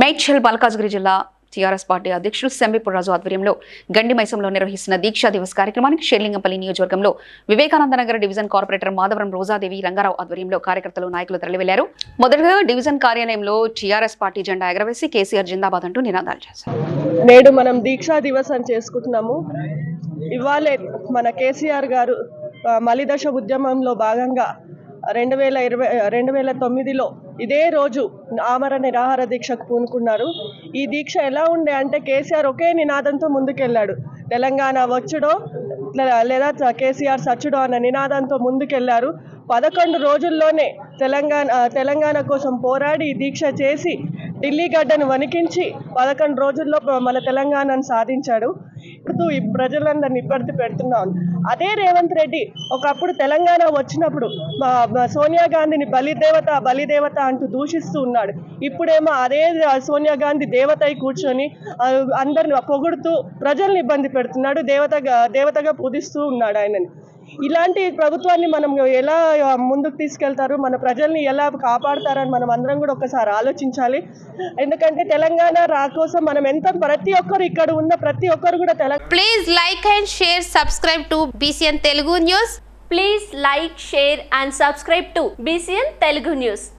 మేడ్చల్ మల్కాజ్గిరి జిల్లా TRS party అధ్యక్షుడు సెంబిపురాజు ఆధ్వర్యంలో గండి మైసంలో నిర్వహిస్తున్న దీక్షా దివస్ కార్యక్రమానికి షేర్లింగంపల్లి నియోజకవర్గంలో వివేకానందనగర్ డివిజన్ కార్పొరేటర్ మాధవరం రోజాదేవి రంగారావు ఆధ్వర్యంలో కార్యకర్తలు నాయకులు తరలివెళ్ళారు. మొదటగా డివిజన్ కార్యాలయంలో టీఆర్ఎస్ పార్టీ జెండా ఎగరవేసి కేసీఆర్ జిందాబాద్ అంటూ నినాదాలు చేశారు. నేడు మనం దీక్షా దివస్ అని చేసుకుంటున్నాము. ఇవాళ మన కేసీఆర్ గారు మలిదశ ఉద్యమంలో భాగంగా రెండు వేల ఇరవై రెండు వేల తొమ్మిదిలో ఇదే రోజు ఆమరణ నిరాహార దీక్షకు పూనుకున్నారు. ఈ దీక్ష ఎలా ఉండే అంటే కేసీఆర్ ఒకే నినాదంతో ముందుకెళ్ళాడు. తెలంగాణ వచ్చుడో లేదా కేసీఆర్ సచ్చుడో అన్న నినాదంతో ముందుకెళ్ళారు పదకొండు రోజుల్లోనే తెలంగాణ తెలంగాణ కోసం పోరాడి దీక్ష చేసి ఢిల్లీ గడ్డను వణికించి పదకొండు రోజుల్లో మన తెలంగాణను సాధించాడు. ఇప్పుడు ఈ ప్రజలందరినీ ఇబ్బంది పెడుతున్నాం. అదే రేవంత్ రెడ్డి ఒకప్పుడు తెలంగాణ వచ్చినప్పుడు సోనియా గాంధీని బలిదేవత బలిదేవత అంటూ దూషిస్తూ ఉన్నాడు. ఇప్పుడేమో అదే సోనియా గాంధీ దేవతై కూర్చొని అందరిని పొగుడుతూ ప్రజల్ని ఇబ్బంది పెడుతున్నాడు దేవతగా దేవతగా పూజిస్తూ ఉన్నాడు ఆయనని. ఇలాంటి ప్రభుత్వాన్ని మనం ఎలా ముందుకు తీసుకెళ్తారు? మన ప్రజల్ని ఎలా కాపాడతారని మనం అందరం కూడా ఒకసారి ఆలోచించాలి. ఎందుకంటే తెలంగాణ రా కోసం మనం ఎంత ప్రతి ఒక్కరు ఇక్కడ ఉన్న ప్రతి ఒక్కరు కూడా Telangana please like and share subscribe to BCN Telugu news please like share and subscribe to BCN Telugu news